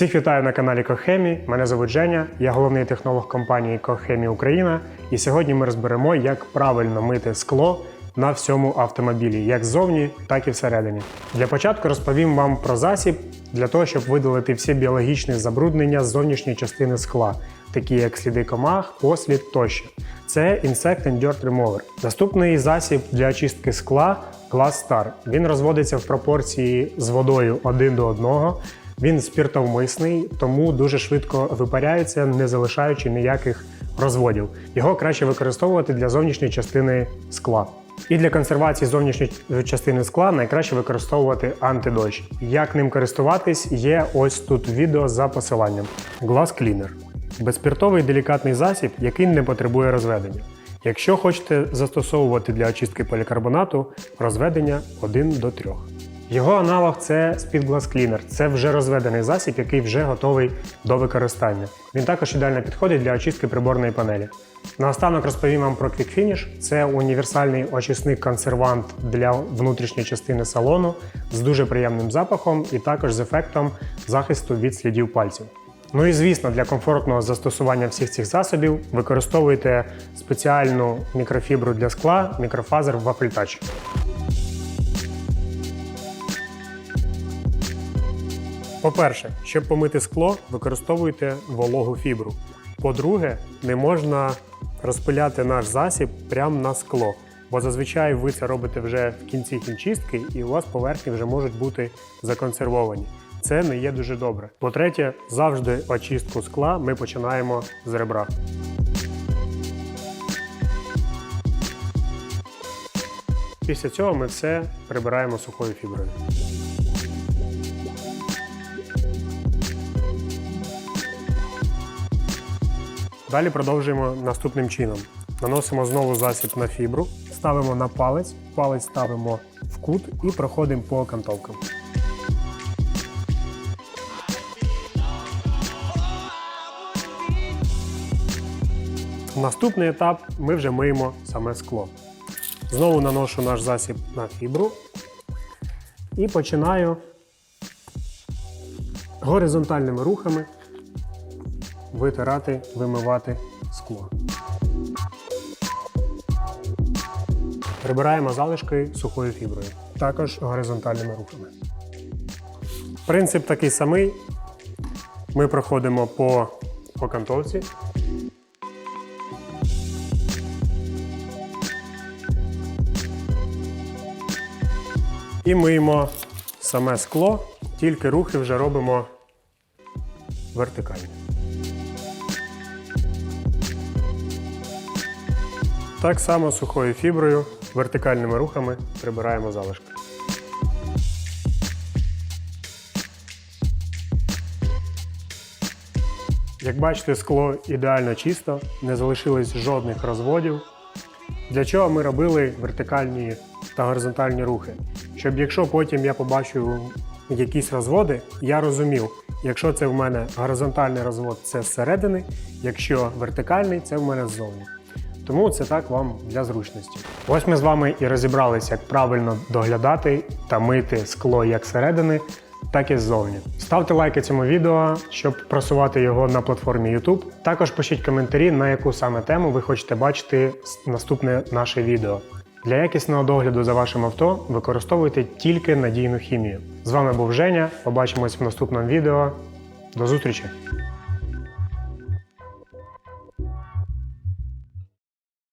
Всіх вітаю на каналі Кохемі. Мене звуть Женя, я головний технолог компанії Кохемі Україна. І сьогодні ми розберемо, як правильно мити скло на всьому автомобілі, як ззовні, так і всередині. Для початку розповім вам про засіб для того, щоб видалити всі біологічні забруднення з зовнішньої частини скла, такі як сліди комах, послід тощо. Це Insect and Dirt Remover. Наступний засіб для очистки скла Glass Star. Він розводиться в пропорції з водою 1 до 1. Він спіртовмисний, тому дуже швидко випаряється, не залишаючи ніяких розводів. Його краще використовувати для зовнішньої частини скла. І для консервації зовнішньої частини скла найкраще використовувати антидощ. Як ним користуватись, є ось тут відео за посиланням. Glass Cleaner безспіртовий делікатний засіб, який не потребує розведення. Якщо хочете застосовувати для очистки полікарбонату, розведення 1 до 3. Його аналог це Speed Glass Cleaner. Це вже розведений засіб, який вже готовий до використання. Він також ідеально підходить для очистки приборної панелі. Наостанок розповім вам про Quick Finish. Це універсальний очисний консервант для внутрішньої частини салону з дуже приємним запахом і також з ефектом захисту від слідів пальців. Ну і звісно, для комфортного застосування всіх цих засобів використовуйте спеціальну мікрофібру для скла мікрофазер Waffle Touch. По-перше, щоб помити скло, використовуйте вологу фібру. По-друге, не можна розпиляти наш засіб прямо на скло, бо зазвичай ви це робите вже в кінці хімчистки, і у вас поверхні вже можуть бути законсервовані. Це не є дуже добре. По-третє, завжди очистку скла ми починаємо з ребра. Після цього ми все прибираємо сухою фіброю. Далі продовжуємо наступним чином. Наносимо знову засіб на фібру, ставимо на палець, палець ставимо в кут і проходимо по окантовкам. Наступний етап ми вже миємо саме скло. Знову наношу наш засіб на фібру і починаю горизонтальними рухами витирати, вимивати скло. Прибираємо залишки сухою фіброю, також горизонтальними рухами. Принцип такий самий. Ми проходимо по окантовці. І миємо саме скло, тільки рухи вже робимо вертикальні. Так само сухою фіброю, вертикальними рухами прибираємо залишки. Як бачите, скло ідеально чисто, не залишилось жодних розводів. Для чого ми робили вертикальні та горизонтальні рухи? Щоб якщо потім я побачу якісь розводи, я розумів, якщо це в мене горизонтальний розвод, це зсередини, якщо вертикальний, це в мене ззовні. Тому це так вам для зручності. Ось ми з вами і розібралися, як правильно доглядати та мити скло як зсередини, так і ззовні. Ставте лайки цьому відео, щоб просувати його на платформі YouTube. Також пишіть коментарі, на яку саме тему ви хочете бачити наступне наше відео. Для якісного догляду за вашим авто використовуйте тільки надійну хімію. З вами був Женя. Побачимось в наступному відео. До зустрічі!